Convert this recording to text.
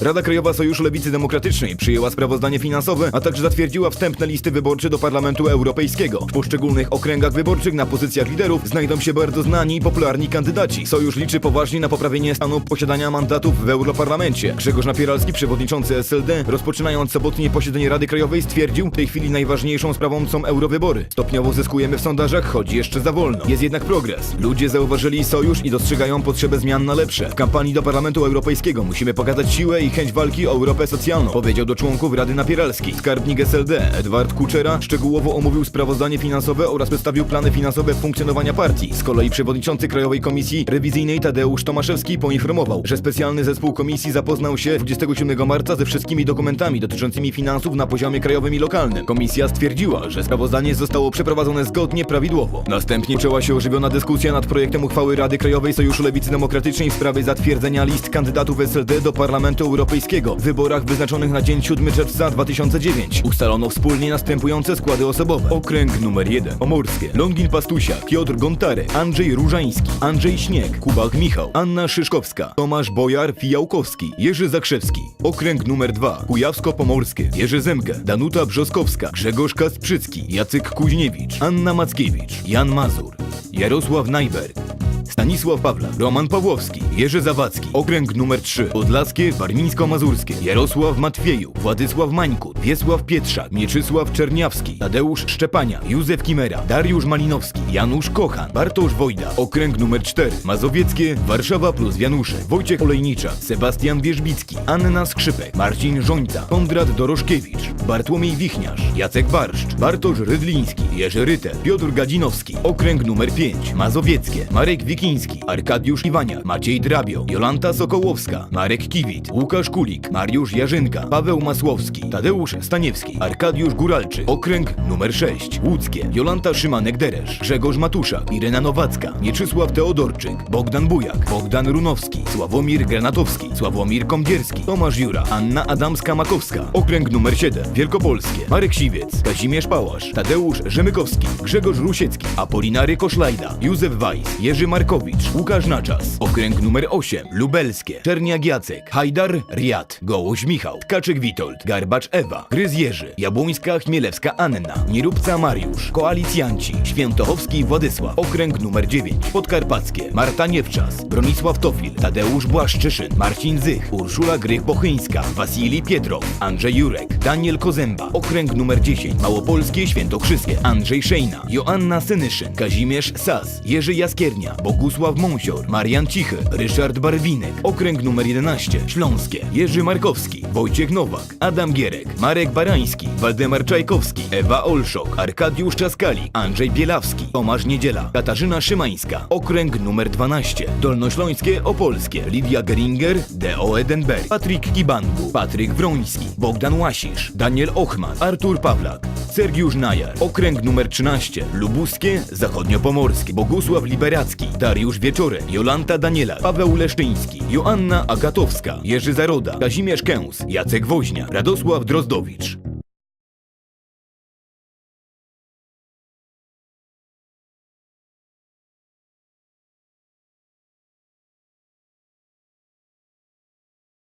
Rada Krajowa Sojuszu Lewicy Demokratycznej przyjęła sprawozdanie finansowe, a także zatwierdziła wstępne listy wyborcze do Parlamentu Europejskiego. W poszczególnych okręgach wyborczych na pozycjach liderów znajdą się bardzo znani i popularni kandydaci. Sojusz liczy poważnie na poprawienie stanu posiadania mandatów w Europarlamencie. Grzegorz Napieralski, przewodniczący SLD, rozpoczynając sobotnie posiedzenie Rady Krajowej, stwierdził, w tej chwili najważniejszą sprawą są eurowybory. Stopniowo zyskujemy w sondażach, choć jeszcze za wolno. Jest jednak progres. Ludzie zauważyli sojusz i dostrzegają potrzebę zmian na lepsze. W kampanii do Parlamentu Europejskiego musimy pokazać siłę i chęć walki o Europę socjalną, powiedział do członków Rady Napieralski. Skarbnik SLD Edward Kuczera szczegółowo omówił sprawozdanie finansowe oraz przedstawił plany finansowe funkcjonowania partii. Z kolei przewodniczący Krajowej Komisji Rewizyjnej Tadeusz Tomaszewski poinformował, że specjalny zespół komisji zapoznał się 27 marca ze wszystkimi dokumentami dotyczącymi finansów na poziomie krajowym i lokalnym. Komisja stwierdziła, że sprawozdanie zostało przeprowadzone zgodnie, prawidłowo. Następnie częła się ożywiona dyskusja nad projektem uchwały Rady Krajowej Sojuszu Lewicy Demokratycznej w sprawie zatwierdzenia list kandydatów SLD do Parlamentu Europejskiego w wyborach wyznaczonych na dzień 7 czerwca 2009. Ustalono wspólnie następujące składy osobowe. Okręg numer 1 Pomorskie, Longin Pastusia, Piotr Gontary, Andrzej Różański, Andrzej Śnieg, Kubach Michał, Anna Szyszkowska, Tomasz Bojar Fijałkowski, Jerzy Zakrzewski. Okręg numer 2 Kujawsko-Pomorskie, Jerzy Zemke, Danuta Brzoskowska, Grzegorz Kasprzycki, Jacek Kuźniewicz, Anna Mackiewicz, Jan Mazur, Jarosław Najberg, Stanisław Pawlak, Roman Pawłowski, Jerzy Zawadzki, okręg numer 3, Podlaskie, Warmińsko-Mazurskie, Jarosław Matwieju, Władysław Mańkut, Wiesław Pietrzak, Mieczysław Czerniawski, Tadeusz Szczepania, Józef Kimera, Dariusz Malinowski, Janusz Kochan, Bartosz Wojda, okręg numer 4, Mazowieckie, Warszawa plus Janusze, Wojciech Olejnicza, Sebastian Wierzbicki, Anna Skrzypek, Marcin Żońca, Kondrat Dorożkiewicz, Bartłomiej Wichniarz, Jacek Barszcz, Bartosz Rydliński, Jerzy Ryte, Piotr Gadzinowski, okręg numer 5, Mazowieckie, Marek Arkadiusz Iwania, Maciej Drabio, Jolanta Sokołowska, Marek Kiwit, Łukasz Kulik, Mariusz Jarzynka, Paweł Masłowski, Tadeusz Staniewski, Arkadiusz Góralczyk, okręg numer 6, Łódzkie, Jolanta Szymanek-Deresz, Grzegorz Matuszak, Irena Nowacka, Mieczysław Teodorczyk, Bogdan Bujak, Bogdan Runowski, Sławomir Granatowski, Sławomir Kąpierski, Tomasz Jura, Anna Adamska-Makowska, okręg numer 7, Wielkopolskie, Marek Siwiec, Kazimierz Pałasz, Tadeusz Rzemykowski, Grzegorz Rusiecki, Apolinary Koszlajda, Józef Weiss, Jerzy Łukasz Naczas, okręg numer 8, Lubelskie, Czerniak Jacek, Hajdar Riad, Gołoś Michał, Tkaczyk Witold, Garbacz Ewa, Gryz Jerzy, Jabłońska Chmielewska Anna, Nierubca Mariusz, Koalicjanci, Świętochowski Władysław, okręg numer 9, Podkarpackie, Marta Niewczas, Bronisław Tofil, Tadeusz Błaszczyszyn, Marcin Zych, Urszula Grych-Bochyńska, Wasilij Pietrow, Andrzej Jurek, Daniel Kozęba, okręg numer 10, Małopolskie Świętokrzyskie, Andrzej Szejna, Joanna Senyszyn, Kazimierz Sas, Jerzy Jaskiernia, Bogusław Mąsior, Marian Cichy, Ryszard Barwinek, okręg numer 11, Śląskie, Jerzy Markowski, Wojciech Nowak, Adam Gierek, Marek Barański, Waldemar Czajkowski, Ewa Olszok, Arkadiusz Czaskali, Andrzej Bielawski, Tomasz Niedziela, Katarzyna Szymańska, okręg numer 12, Dolnośląskie Opolskie, Lidia Geringer, D.O. Edenberg, Patryk Kibangu, Patryk Wroński, Bogdan Łasisz, Daniel Ochman, Artur Pawlak, Sergiusz Najar, okręg numer 13, Lubuskie, Zachodniopomorskie, Bogusław Liberacki, Dariusz Wieczorem, Jolanta Daniela, Paweł Leszczyński, Joanna Agatowska, Jerzy Zaroda, Kazimierz Kęs, Jacek Woźnia, Radosław Drozdowicz.